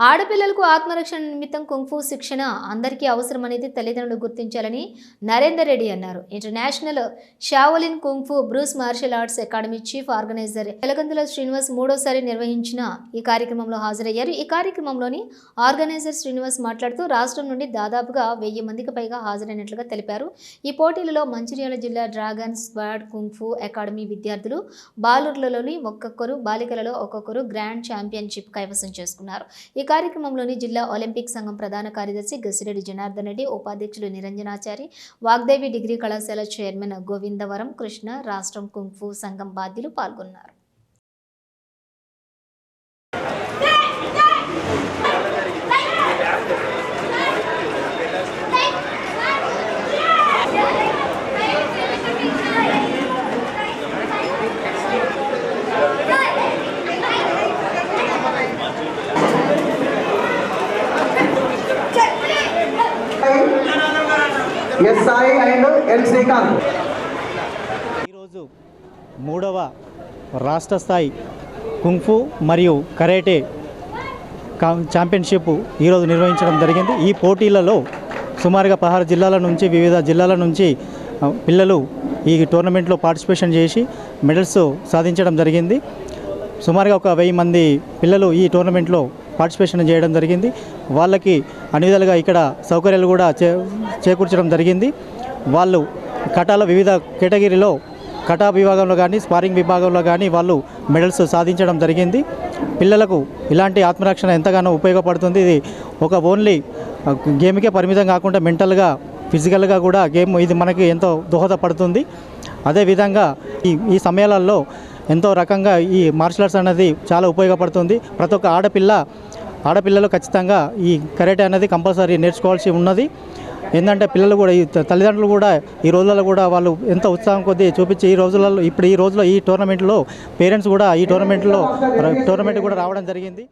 ఆడపిల్లలకు ఆత్మరక్షణ నిమిత్తం కుంఫు శిక్షణ అందరికీ అవసరమనేది తల్లిదండ్రులు గుర్తించాలని నరేందర్ రెడ్డి అన్నారు. International Shaolin kung fu Bruce martial arts academy chief organiser Elagandula Srinivas మూడోసారి నిర్వహించిన ఈ కార్యక్రమంలో హాజరయ్యారు. ఈ కార్యక్రమంలోని ఆర్గనైజర్ శ్రీనివాస్ మాట్లాడుతూ రాష్ట్రం నుండి దాదాపుగా వెయ్యి మందికి పైగా హాజరైనట్లుగా తెలిపారు. ఈ పోటీలలో మంచిర్యాల జిల్లా డ్రాగన్ స్క్వాడ్ కుంఫు అకాడమీ విద్యార్థులు బాలుర్లలోని ఒక్కొక్కరు బాలికలలో ఒక్కొక్కరు గ్రాండ్ ఛాంపియన్షిప్ కైవసం చేసుకున్నారు. ఈ ఈ కార్యక్రమంలోని జిల్లా ఒలింపిక్ సంఘం ప్రధాన కార్యదర్శి గసిరెడ్డి జనార్దన్ రెడ్డి ఉపాధ్యక్షులు నిరంజనాచారి వాగ్దేవి డిగ్రీ కళాశాల చైర్మన్ గోవిందవరం కృష్ణ రాష్ట్రం కుంఫు సంఘం బాధ్యులు పాల్గొన్నారు. SI and L Srikanth. ఈరోజు మూడవ రాష్ట్ర స్థాయి కుంఫు మరియు కరేటే ఛాంపియన్షిప్ ఈరోజు నిర్వహించడం జరిగింది. ఈ పోటీలలో సుమారుగా పదహారు జిల్లాల నుంచి వివిధ జిల్లాల నుంచి పిల్లలు ఈ టోర్నమెంట్లో పార్టిసిపేషన్ చేసి మెడల్స్ సాధించడం జరిగింది. సుమారుగా ఒక వెయ్యి మంది పిల్లలు ఈ టోర్నమెంట్లో పార్టిసిపేషన్ చేయడం జరిగింది. వాళ్ళకి అన్ని విధాలుగా ఇక్కడ సౌకర్యాలు కూడా చే చేకూర్చడం జరిగింది. వాళ్ళు కటాల వివిధ కేటగిరీలో కటా విభాగంలో కానీ స్పారింగ్ విభాగంలో కానీ వాళ్ళు మెడల్స్ సాధించడం జరిగింది. పిల్లలకు ఇలాంటి ఆత్మరక్షణ ఎంతగానో ఉపయోగపడుతుంది. ఇది ఒక ఓన్లీ గేమ్కే పరిమితం కాకుండా మెంటల్గా ఫిజికల్గా కూడా గేమ్ ఇది మనకి ఎంతో దోహదపడుతుంది. అదేవిధంగా ఈ ఈ సమయాలలో ఎంతో రకంగా ఈ మార్షల్ ఆర్ట్స్ అనేది చాలా ఉపయోగపడుతుంది. ప్రతి ఒక్క ఆడపిల్ల ఆడపిల్లలు ఖచ్చితంగా ఈ కరాటే అనేది కంపల్సరీ నేర్చుకోవాల్సి ఉన్నది. ఏంటంటే పిల్లలు కూడా ఈ తల్లిదండ్రులు కూడా ఈ రోజులలో కూడా వాళ్ళు ఎంత ఉత్సాహం కొద్దీ చూపించి ఈ రోజులలో ఇప్పుడు ఈ రోజులో ఈ టోర్నమెంట్లో పేరెంట్స్ కూడా ఈ టోర్నమెంట్లో టోర్నమెంట్ కూడా రావడం జరిగింది.